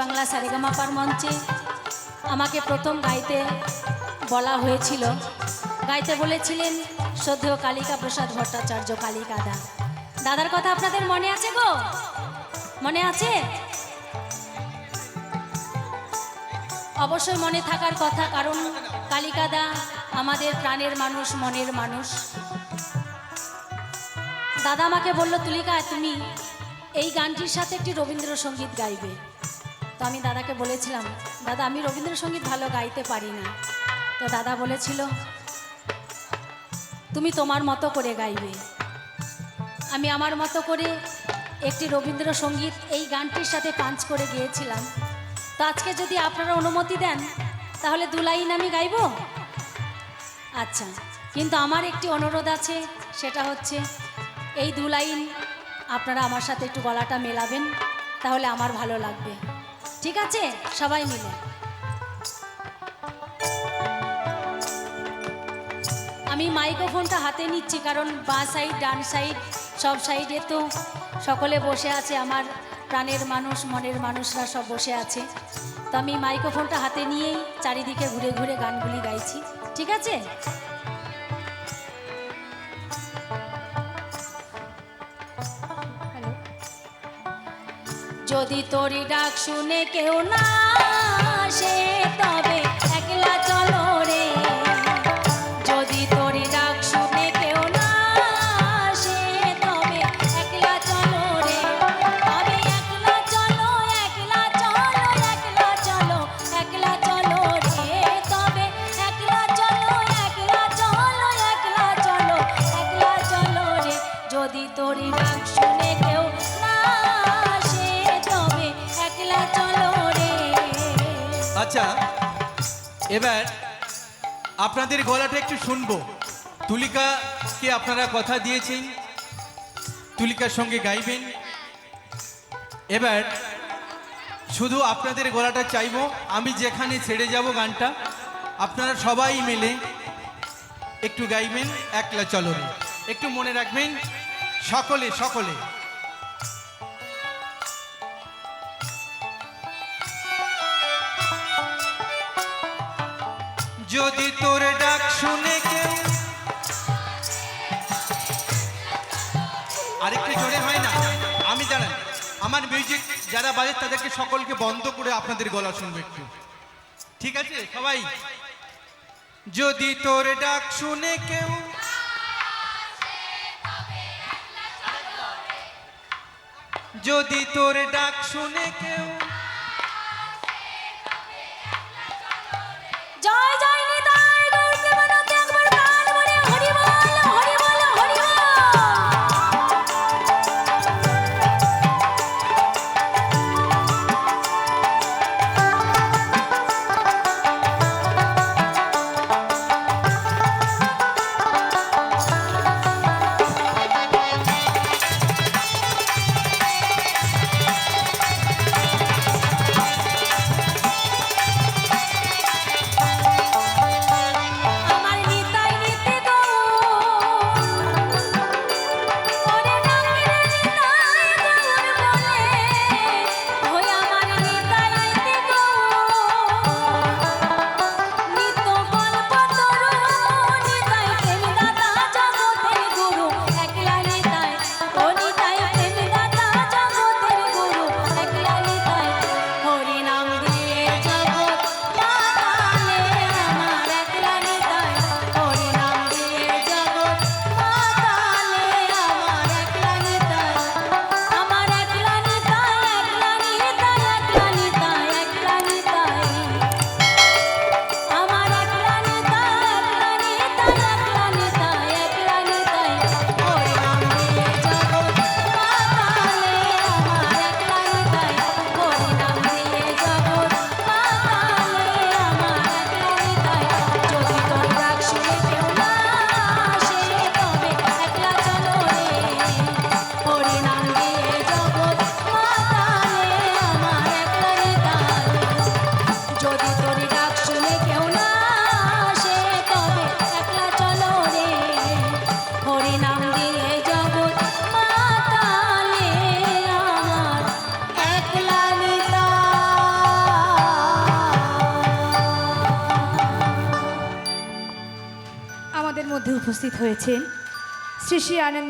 বাংলা সারেগামাপার মঞ্চে আমাকে প্রথম গাইতে বলা হয়েছিল। গাইতে বলেছিলেন শ্রদ্ধেয় কালিকা প্রসাদ ভট্টাচার্য কালিকাদা দাদার কথা আপনাদের মনে আছে গো? মনে আছে? অবশ্যই মনে থাকার কথা, কারণ কালিকাদা আমাদের প্রাণের মানুষ, মনের মানুষ। দাদা আমাকে বলল, তুলিকা, তুমি এই গানটির সাথে একটি রবীন্দ্রসঙ্গীত গাইবে। তো আমি দাদাকে বলেছিলাম, দাদা, আমি রবীন্দ্রসঙ্গীত ভালো গাইতে পারি না তো দাদা বলেছিল, তুমি তোমার মতো করে গাইবে। আমি আমার মতো করে একটি রবীন্দ্রসঙ্গীত এই গানটির সাথে পাঞ্চ করে গিয়েছিলাম। তো আজকে যদি আপনারা অনুমতি দেন, তাহলে দু লাইন আমি গাইব? আচ্ছা কিন্তু আমার একটি অনুরোধ আছে, সেটা হচ্ছে এই দু লাইন আপনারা আমার সাথে একটু গলাটা মেলাবেন, তাহলে আমার ভালো লাগবে। ঠিক আছে? সবাই মিলে। আমি মাইক্রোফোনটা হাতে নিচ্ছি, কারণ বাঁ সাইড, ডান সাইড, সব সাইডে তো সকলে বসে আছে, আমার প্রাণের মানুষ, মনের মানুষরা সব বসে আছে। তো আমি মাইক্রোফোনটা হাতে নিয়েই চারিদিকে ঘুরে ঘুরে গানগুলি গাইছি। ঠিক আছে? যদি তোরি ডাক শুনে কেউ না সে তবে এবার আপনাদের গলাটা একটু শুনব। তুলিকাকে আপনারা কথা দিয়েছেন? তুলিকার সঙ্গে গাইবেন? এবার শুধু আপনাদের গলাটা চাইব, আমি যেখানে ছেড়ে যাব গানটা, আপনারা সবাই মিলে একটু গাইবেন, একলা চলরে একটু মনে রাখবেন, সকলে সকলে। যদি তোর ডাক শুনে কেউ আরেকটু জোরে হয় না। আমি দাঁড়ান আমার মিউজিক যারা বাজে তাদেরকে সকলকে বন্ধ করে আপনাদের গলা শুনবে একটু। ঠিক আছে? সবাই? যদি তোর ডাক শুনে কেউ যদি তোর ডাক শুনে কেউ জয় জয় উপস্থিত হয়েছেন। শ্রী শ্রী আনন্দ